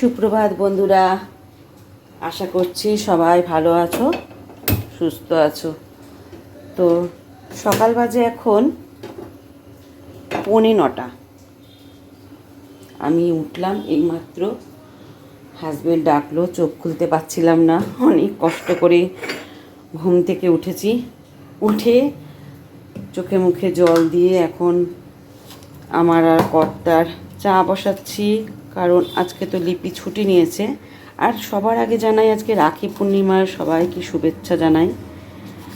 সুপ্রভাত বন্ধুরা। আশা করছি সবাই ভালো আছো, সুস্থ আছো। তো সকাল বাজে এখন পৌনে নটা। আমি উঠলাম এইমাত্র। হাজব্যান্ড ডাকলো, চোখ খুলতে পারছিলাম না। অনেক কষ্ট করে ঘুম থেকে উঠেছি। উঠে চোখে মুখে জল দিয়ে এখন আমার আর কর্তার চা বসাচ্ছি। কারণ আজকে তো লিপি ছুটি নিয়েছে। আর সবার আগে জানাই আজকে রাখি পূর্ণিমার সবাইকে শুভেচ্ছা জানাই।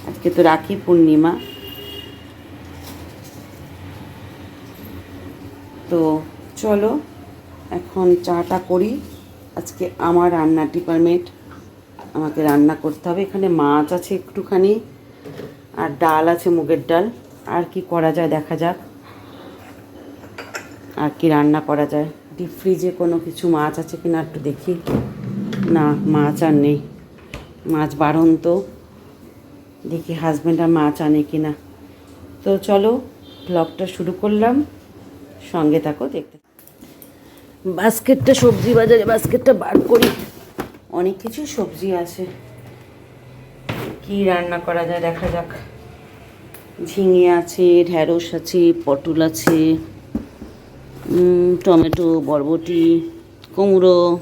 আজকে তো রাখি পূর্ণিমা। তো চলো, এখন চাটা করি। আজকে আমার রান্নার ডিপার্টমেন্ট, আমাকে রান্না করতে হবে। এখানে মাছ আছে একটুখানি, আর ডাল আছে মুগের ডাল। আর কি করা যায় দেখা যাক। আর কি রান্না করা যায়। ডিপ ফ্রিজে কোনো কিছু মাছ আছে কিনা একটু দেখি। না, মাছ আর নেই। মাছ বারণ তো। দেখি হাজব্যান্ড আর মাছ আনে কি না তো চলো ব্লগটা শুরু করলাম। সঙ্গে থাকো, দেখতে। বাস্কেটটা সবজি বাজারে, বাস্কেটটা বার করি। অনেক কিছু সবজি আছে। কি রান্না করা যায় দেখা যাক। ঝিঙে আছে, ঢ্যাঁড়স আছে, পটল আছে। টমেটো, বরবটি, কুমড়ো।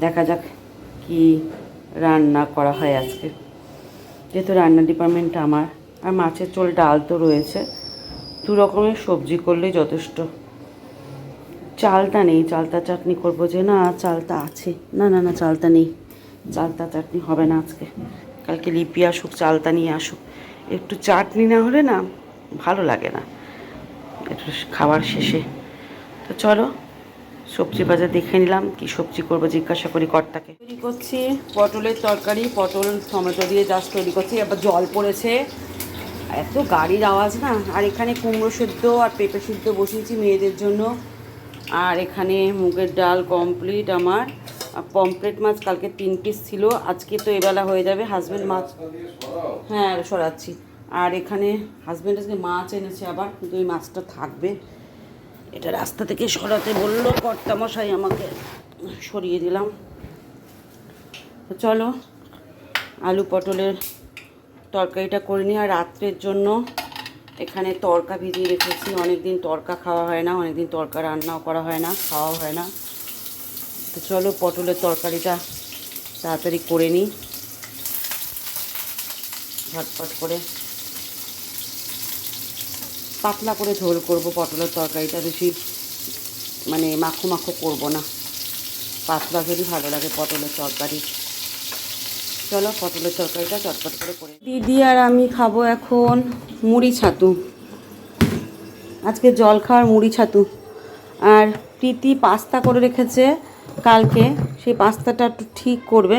দেখা যাক কি রান্না করা হয় আজকে। যেহেতু রান্না ডিপার্টমেন্ট আমার, আর মাছের চোল ডাল তো রয়েছে, দু রকমের সবজি করলেই যথেষ্ট। চালটা নেই চালতা চাটনি করব যে, না চালতা আছে। না না না চালতা নেই চালতা চাটনি হবে না আজকে। কালকে লিপি আসুক চালতা নিয়ে আসুক। একটু চাটনি না হলে না ভালো লাগে না। একটু খাবার শেষে। তো চলো, সবজি বাজার দেখে নিলাম, কি সবজি করব জিজ্ঞাসা করি কর্তাকে। তৈরি করছি পটলের তরকারি, পটল টমেটো দিয়ে জাস্ট তৈরি করছি আবার জল পড়েছে। এত গাড়ির আওয়াজ না, আর এখানে কুমড়ো সেদ্ধ আর পেঁপে সিদ্ধ বসিয়েছি মেয়েদের জন্য। আর এখানে মুগের ডাল কমপ্লিট আমার। পমপ্লেট মাছ কালকে তিন পিস ছিল, আজকে তো এবেলা হয়ে যাবে হাজব্যান্ড মাছ হ্যাঁ সরাচ্ছি। আর এখানে হাজব্যান্ড আজকে মাছ এনেছে আবার, কিন্তু ওই মাছটা থাকবে। এটা রাস্তা থেকে সরাতে বলল কর্তামশাই, আমাকে সরিয়ে দিলাম। তো চলো, আলু পটলের তরকারিটা করে নিই। আর রাত্রের জন্য এখানে তরকা ভিজিয়ে রেখেছি। অনেক দিন তরকা খাওয়া হয় না অনেক দিন তরকা রান্নাও করা হয় না, খাওয়াও হয় না। তো চলো, পটলের তরকারিটা তাড়াতাড়ি করে নিই। ঝটপট করে পাতলা করে ঝোল করব, পটলের তরকারিটা বেশি মানে মাখো মাখো করব না। পাতলা যদি ভালো লাগে পটলের তরকারি। চলো পটলের তরকারিটা চটপট করে করে দিদি আর আমি খাব এখন মুড়ি ছাতু। আজকে জল খাওয়ার মুড়ি ছাতু। আর প্রীতি পাস্তা করে রেখেছে কালকে। সেই পাস্তাটা একটু ঠিক করবে।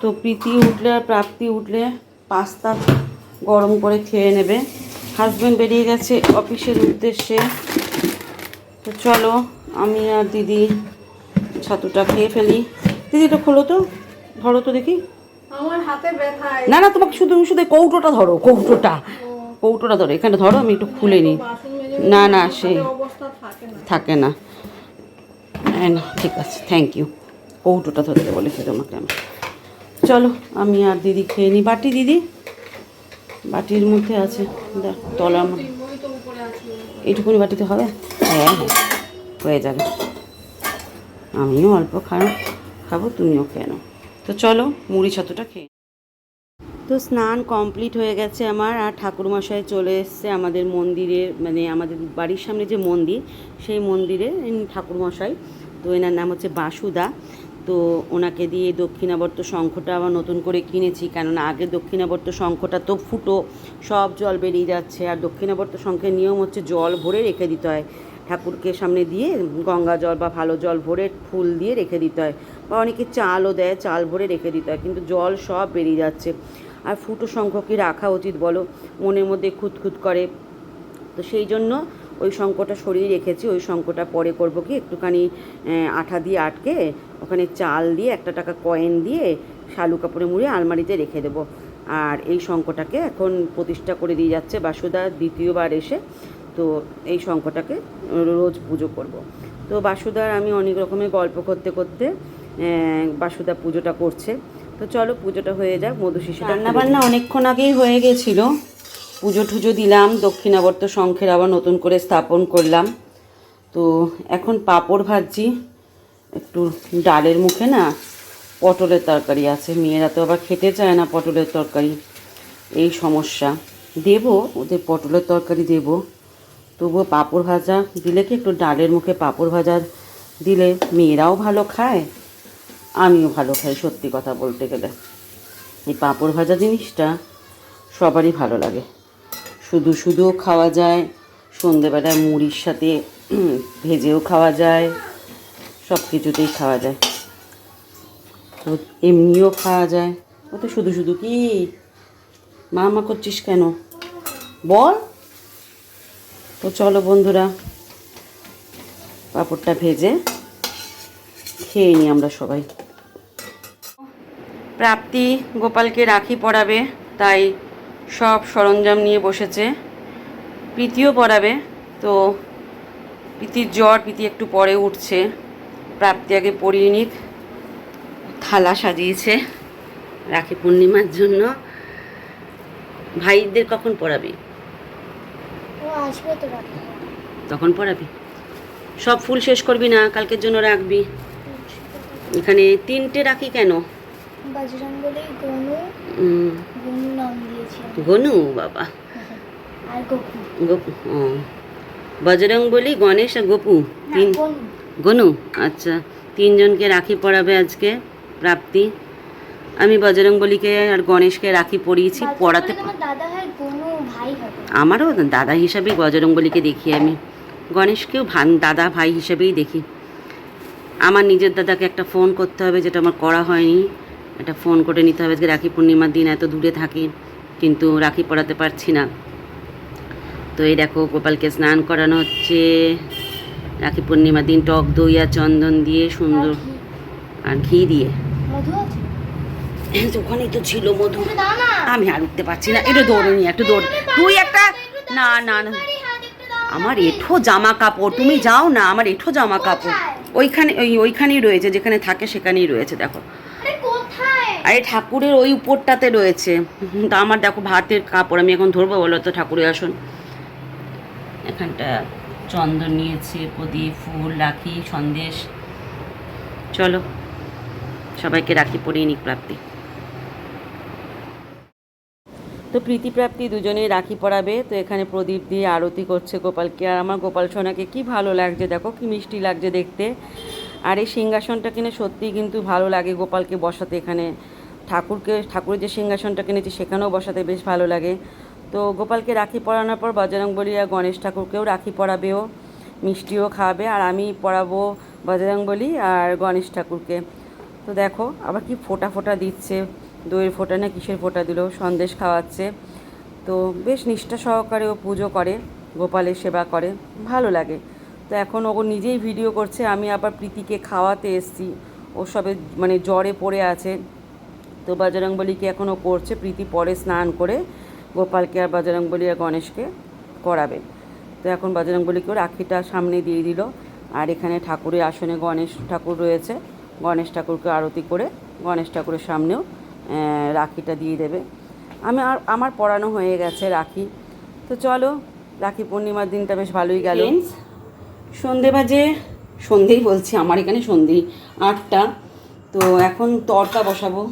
তো প্রীতি উঠলে আর প্রাপ্তি উঠলে পাস্তা গরম করে খেয়ে নেবে। হাজব্যান্ড বেরিয়ে গেছে অফিসের উদ্দেশ্যে। তো চলো আমি আর দিদি ছাতুটা খেয়ে ফেলি। দিদি এটা খোলো তো ধরো তো দেখি। আমার হাতে ব্যথায়। না না তোমাকে শুধু শুধু কৌটোটা ধরো কৌটোটা। কৌটোটা ধরো এখানে ধরো আমি একটু খুলে নিই। না না সেই অবস্থা থাকে না। হ্যাঁ না। ঠিক আছে থ্যাংক ইউ কৌটোটা ধরতে বলেছি তোমাকে আমি। চলো আমি আর দিদি খেয়ে নিই। বাটি দিদি? বাটির মধ্যে আছে। দেখ তলার মধ্যে এইটুকুনি বাটিতে হবে? হ্যাঁ হ্যাঁ যাবে। আমিও অল্প খাও খাব, তুমিও নাও তো চলো, মুড়ি ছাতুটা খেয়ে তো স্নান কমপ্লিট হয়ে গেছে আমার, আর ঠাকুরমশাই চলে এসছে আমাদের মন্দিরের মানে আমাদের বাড়ির সামনে যে মন্দির, সেই মন্দিরে ঠাকুরমশাই। তো এনার নাম হচ্ছে বাসুদা। তো ওনাকে দিয়ে দক্ষিণাবর্ত শঙ্খটা আবার নতুন করে কিনেছি, কেননা আগে দক্ষিণাবর্ত শঙ্খটা তো ফুটো, সব জল বেরিয়ে যাচ্ছে। আর দক্ষিণাবর্ত শঙ্খের নিয়ম হচ্ছে জল ভরে রেখে দিতে হয়। ঠাকুরকে সামনে দিয়ে গঙ্গা জল বা ভালো জল ভরে ফুল দিয়ে রেখে দিতে হয়। বা অনেকে চালও দেয়, চাল ভরে রেখে দিতে হয়, কিন্তু জল সব বেরিয়ে যাচ্ছে। আর ফুটো শঙ্খ কি রাখা উচিত বলো? মনের মধ্যে খুঁতখুত করে। তো সেই জন্য ওই শঙ্কটা সরিয়ে রেখেছি ওই শঙ্কটা পরে করব কি একটুখানি আঠা দিয়ে আটকে ওখানে চাল দিয়ে একটা টাকা কয়েন দিয়ে শালু কাপড়ে মুড়ে আলমারিতে রেখে দেবো। আর এই শঙ্কটাকে এখন প্রতিষ্ঠা করে দিয়ে যাচ্ছে বাসুদা দ্বিতীয়বার এসে তো এই শঙ্কটাকে রোজ পুজো করব। তো বাসুদার আমি অনেক রকমের গল্প করতে করতে বাসুদা পুজোটা করছে। তো চলো পুজোটা হয়ে যাক মধু শিশু রান্না বান্না অনেকক্ষণ আগেই হয়ে গেছিল। পুজো টুজো দিলাম, দক্ষিণাবর্ত শঙ্খের আবার নতুন করে স্থাপন করলাম। তো এখন পাঁপড় ভাজছি, একটু ডালের মুখে না পটলের তরকারি আছে, মেয়েরা তো আবার খেতে চায় না পটলের তরকারি, এই সমস্যা। দেব ওদের পটলের তরকারি দেব, তবুও পাঁপড় ভাজা, দিলে কি একটু ডালের মুখে পাঁপড় ভাজা দিলে মেয়েরাও ভালো খায়? আমিও ভালো খাই সত্যি কথা বলতে গেলে। এই পাঁপড় ভাজা জিনিসটা সবারই ভালো লাগে। শুধু শুধুও খাওয়া যায়, সন্ধেবেলায় মুড়ির সাথে ভেজেও খাওয়া যায় সব কিছুতেই খাওয়া যায়। তো এমনিও খাওয়া যায়। ও তো শুধু শুধু কি? মা করছিস কেন? বল। তো চলো বন্ধুরা, পাঁপড়টা ভেজে খেয়ে নিই আমরা সবাই। প্রাপ্তি গোপালকে রাখি পরাবে তাই সব সরঞ্জাম নিয়ে বসেছে। প্রীতিও পরাবে তো প্রীতির জ্বর প্রীতি একটু পরে উঠছে। প্রাপ্তি আগে পরিয়ে নিক। থালা সাজিয়েছে রাখি পূর্ণিমার জন্য। ভাইদের কখন পড়াবি? তখন পড়াবি। সব ফুল শেষ করবি না? কালকের জন্য রাখবি। এখানে তিনটে রাখি কেন? বজরং বলে গনু। গনু নাম দিয়েছি গনু বাবা। আর গপু। গোপু ও। বজরং বলি গণেশ আর গোপু? তিন গনু। আচ্ছা। তিনজনকে রাখি পড়াবে আজকে প্রাপ্তি। আমি বজরং বলিকে আর গণেশকে রাখি পড়িয়েছি পড়াতে আমারও দাদা হিসাবেই বজরং বলিকে দেখি আমি। গণেশকেও ভান দাদা ভাই হিসাবেই দেখি। আমার নিজের দাদাকে একটা ফোন করতে হবে যেটা আমার করা হয়নি। একটা ফোন করে নিতে হবে। আজকে রাখি পূর্ণিমার দিন এত দূরে থাকি কিন্তু রাখি পড়াতে পারছি না। তো এই দেখো গোপালকে স্নান করানো হচ্ছে। রাখি পূর্ণিমার দিন টক দই আর চন্দন দিয়ে সুন্দর আর ঘি। দিয়ে। ওখানেই তো ছিল মধু। আমি আর উঠতে পারছি না। একটু দৌড়ে নি। একটু দৌড়। তুই একটা না। না না আমার এঠো জামা কাপড়। তুমি যাও না। আমার এঠো জামা কাপড়। ওইখানে ওই ওইখানেই রয়েছে যেখানে থাকে সেখানেই রয়েছে দেখো। আরে আরে ঠাকুরের ওই উপরটাতে রয়েছে। তা আমার দেখো ভাতের কাপড়, আমি এখন ধরবো, বলো তো ঠাকুরের আসন। এখানটা চন্দন নিয়েছে, প্রদীপ, ফুল, রাখি, সন্দেশ। চলো, সবাইকে রাখি পরিয়ে নিক প্রাপ্তি। তো প্রীতি প্রাপ্তি দুজনেই রাখি পরাবে, তো এখানে প্রদীপ দিয়ে আরতি করছে গোপালকে। আর আমার গোপাল সোনাকে কি ভালো লাগছে, দেখো, কি মিষ্টি লাগছে দেখতে। আর এই সিংহাসনটা কিনে সত্যিই কিন্তু ভালো লাগে গোপালকে বসাতে এখানে। ঠাকুরকে, ঠাকুরের যে সিংহাসনটা কিনেছি সেখানেও বসাতে বেশ ভালো লাগে। তো গোপালকে রাখি পরানোর পর বজরং বলি আর গণেশ ঠাকুরকেও রাখি পরাবেও, মিষ্টিও খাওয়াবে আর আমি পরাবো বজরং বলি আর গণেশ ঠাকুরকে। তো দেখো, আবার কি ফোঁটা ফোঁটা দিচ্ছে, দইয়ের ফোঁটা না কিসের ফোঁটা দিল, সন্দেশ খাওয়াচ্ছে। তো বেশ নিষ্ঠা সহকারে ও পুজো করে, গোপালের সেবা করে, ভালো লাগে। তো এখন ও নিজেই ভিডিও করছে, আমি আবার প্রীতিকে খাওয়াতে এসছি। ও সবে মানে জ্বরে পড়ে আছে। তো বজরংবলীকে এখনও করছে প্রীতি পরে স্নান করে গোপালকে আর বজরংবলী আর গণেশকে করাবে। তো এখন বজরংবলীকেও রাখিটা সামনে দিয়ে দিল। আর এখানে ঠাকুরের আসনে গণেশ ঠাকুর রয়েছে। গণেশ ঠাকুরকে আরতি করে গণেশ ঠাকুরের সামনেও রাখিটা দিয়ে দেবে। আমি আর, আমার পড়ানো হয়ে গেছে রাখি। তো চলো, রাখি পূর্ণিমার দিনটা বেশ ভালোই গেল। সন্ধে বাজে সন্ধেই বলছি, আমার এখানে সন্ধেই আটটা। তো এখন তড়কা বসাবো।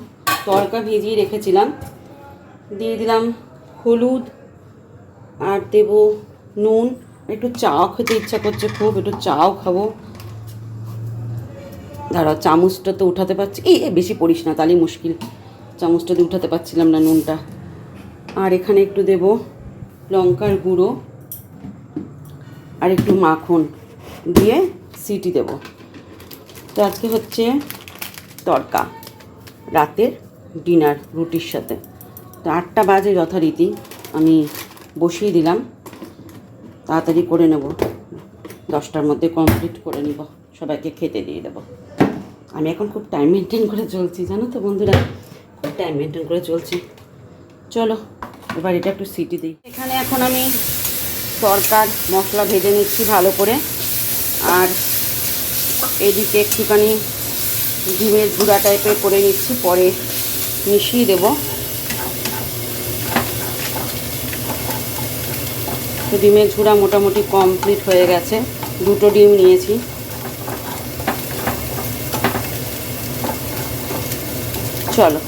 তড়কা ভিজিয়ে রেখেছিলাম। দিয়ে দিলাম হলুদ, আর দেব নুন। একটু চাও খেতে ইচ্ছা করছে খুব, একটু চাও খাব। দাঁড়াও, চামচটা তো উঠাতে পারছি এই বেশি পড়িস না তাহলেই মুশকিল। চামচটা দিয়ে উঠাতে পারছিলাম না নুনটা। আর এখানে একটু দেব লঙ্কার গুঁড়ো, আর একটু মাখন দিয়ে সিটি দেব। তো আজকে হচ্ছে তড়কা রাতের ডিনার, রুটির সাথে। তো আটটা বাজে যথারীতি আমি বসিয়ে দিলাম। তাড়াতাড়ি করে নেব। দশটার মধ্যে কমপ্লিট করে নিব। সবাইকে খেতে দিয়ে দেবো। আমি এখন খুব টাইম মেনটেন করে চলছি, জানো তো বন্ধুরা? খুব টাইম মেনটেন করে চলছি। চলো, এবার এটা একটু সিটি দিই। এখানে এখন আমি তরকার মশলা ভেজে নিচ্ছি ভালো করে। আর এদিকে একটুখানি ডিমের ঝুড়া টাইপের করে নিচ্ছি, পরে মিশিয়ে দেবো। ডিমের ঝুড়া মোটামুটি কমপ্লিট হয়ে গেছে। দুটো ডিম নিয়েছি। চলো,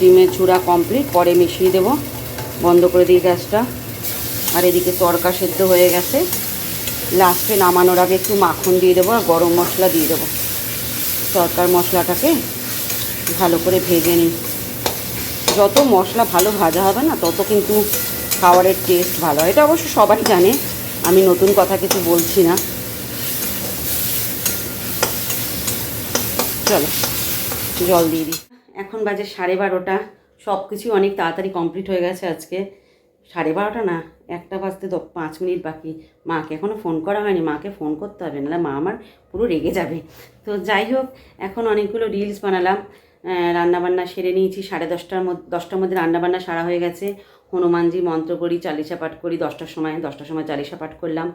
ডিমের ঝুড়া কমপ্লিট পরে মিশিয়ে দেবো। বন্ধ করে দিই গ্যাসটা। আর এদিকে তরকা সেদ্ধ হয়ে গেছে। লাস্টে নামানোর আগে একটু মাখন দিয়ে দেবো আর গরম মশলা দিয়ে দেবো। তরকার মশলাটাকে ভালো করে ভেজে নিই। যত মশলা ভালো ভাজা হবে না, তত কিন্তু খাবারের টেস্ট ভালো হয়। এটা অবশ্য সবাই জানে, আমি নতুন কথা কিছু বলছি না। চলো জল দিয়ে দিই। এখন বাজে সাড়ে বারোটা সব কিছুই অনেক তাড়াতাড়ি কমপ্লিট হয়ে গেছে আজকে। সাড়ে বারোটা না, একটা বাজতে দ পাঁচ মিনিট বাকি। মাকে এখনও ফোন করা হয়নি, মাকে ফোন করতে হবে, নাহলে মা আমার পুরো রেগে যাবে। তো যাই হোক, এখন অনেকগুলো রিলস বানালাম। রান্নাবান্না সেরে নিয়েছি, সাড়ে দশটার মধ্যে দশটার মধ্যে রান্নাবান্না সারা হয়ে গেছে। হনুমানজি মন্ত্র করি, চালিশা পাঠ করি, দশটার সময় দশটার সময় চালিশা পাঠ করলাম,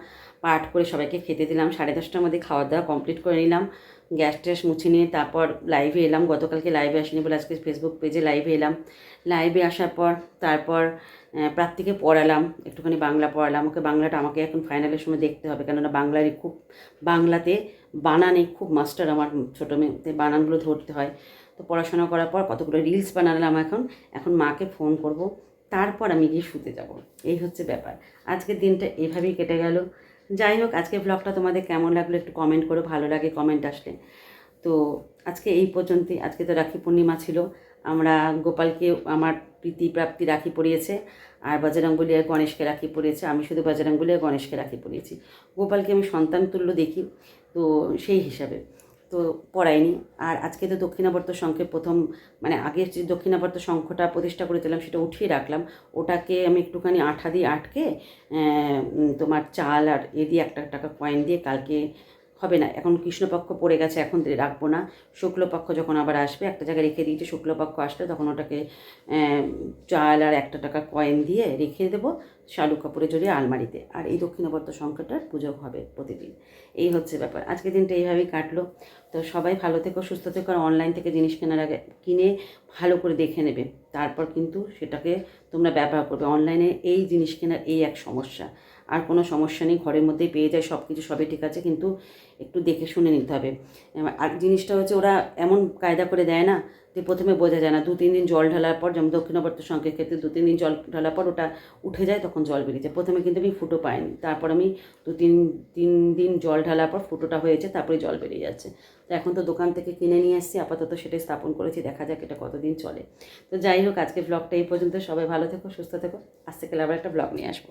পাঠ করে সবাইকে খেতে দিলাম, সাড়ে দশটার মধ্যে খাওয়া দাওয়া কমপ্লিট করে নিলাম, গ্যাস ট্যাস মুছে নিয়ে তারপর লাইভে এলাম, গতকালকে লাইভে আসিনি বলে আজকে ফেসবুক পেজে লাইভে এলাম। লাইভে আসার পর তারপর প্রাপ্তিকে পড়ালাম, একটুখানি বাংলা পড়ালাম, ওকে বাংলাটা আমাকে এখন ফাইনালের সময় দেখতে হবে, কেননা বাংলারই খুব বাংলাতে বানানে, খুব মাস্টার আমার ছোটো মেয়েতে বানানগুলো ধরতে হয়। তো পড়াশোনা করার পর কতগুলো রিলস বানালাম এখন এখন মাকে ফোন করব, তারপর আমি গিয়ে শুতে যাব। এই হচ্ছে ব্যাপার। আজকের দিনটা এভাবেই কেটে গেল। যাই হোক আজকে ব্লগটা তোমাদের কেমন লাগল একটু কমেন্ট করো, ভালো লাগে কমেন্ট আসলে। তো আজকে এই পর্যন্তই। আজকে তো রাখি পূর্ণিমা ছিল। আমরা গোপালকে, আমার প্রীতি প্রাপ্তি রাখি পরিয়েছে আর বজরঙ্গলি গণেশকে রাখি পরিয়েছে। আমি শুধু বজরঙ্গলি গণেশকে রাখি পরিয়েছি। গোপালকে আমি সন্তান তুল্য দেখি, তো সেই হিসাবে। তো পড়াইনি। আর আজকে তো দক্ষিণাবর্ত শঙ্খে প্রথম মানে আগে যে দক্ষিণাবর্ত শঙ্খটা প্রতিষ্ঠা করেছিলাম সেটা উঠিয়ে রাখলাম। ওটাকে আমি একটুখানি আঠা দিয়ে আটকে তোমার চাল আর এ দিয়ে একটা টাকা কয়েন দিয়ে কালকে হবে না। এখন কৃষ্ণপক্ষ পড়ে গেছে, এখন রাখব না। শুক্লপক্ষ যখন আবার আসবে, একটা জায়গায় রেখে দিয়েছি, শুক্লপক্ষ আসলে তখন ওটাকে চাল আর একটা টাকা কয়েন দিয়ে রেখে দেবো শালু কাপড়ে জড়িয়ে আলমারিতে। আর এই দক্ষিণাবর্ত সংখ্যাটার পুজো হবে প্রতিদিন। এই হচ্ছে ব্যাপার। আজকের দিনটা এইভাবেই কাটলো। তো সবাই ভালো থেকো, সুস্থ থেকো, আর অনলাইন থেকে জিনিস কেনার আগে কিনে ভালো করে দেখে নেবে। তারপর কিন্তু সেটাকে তোমরা ব্যবহার করবে। অনলাইনে এই জিনিস কেনার এই এক সমস্যা। আর কোনো সমস্যা নেই, ঘরের মধ্যেই পেয়ে যায় সব কিছু সবই ঠিক আছে, কিন্তু একটু দেখে শুনে নিতে হবে। আর জিনিসটা হচ্ছে ওরা এমন কায়দা করে দেয় না যে প্রথমে বোঝা যায় না, দু, তিন দিন জল ঢালার পর যেমন দক্ষিণাবর্ত সংকের ক্ষেত্রে দু, তিন দিন জল ঢালার পর ওটা উঠে যায়, তখন জল বেরিয়ে যায়। প্রথমে কিন্তু আমি ফুটো পাইনি, তারপর আমি দু, তিন তিন দিন জল ঢালার পর ফুটোটা হয়েছে, তারপরে জল বেরিয়ে যাচ্ছে। তো এখন তো দোকান থেকে কিনে নিয়ে এসেছি, আপাতত সেটাই স্থাপন করেছি, দেখা যাক এটা কতদিন চলে। তো যাই হোক আজকে ব্লগটা এই পর্যন্ত, সবাই ভালো থেকো, সুস্থ থেকো আজকে কালে আবার একটা ব্লগ নিয়ে আসব।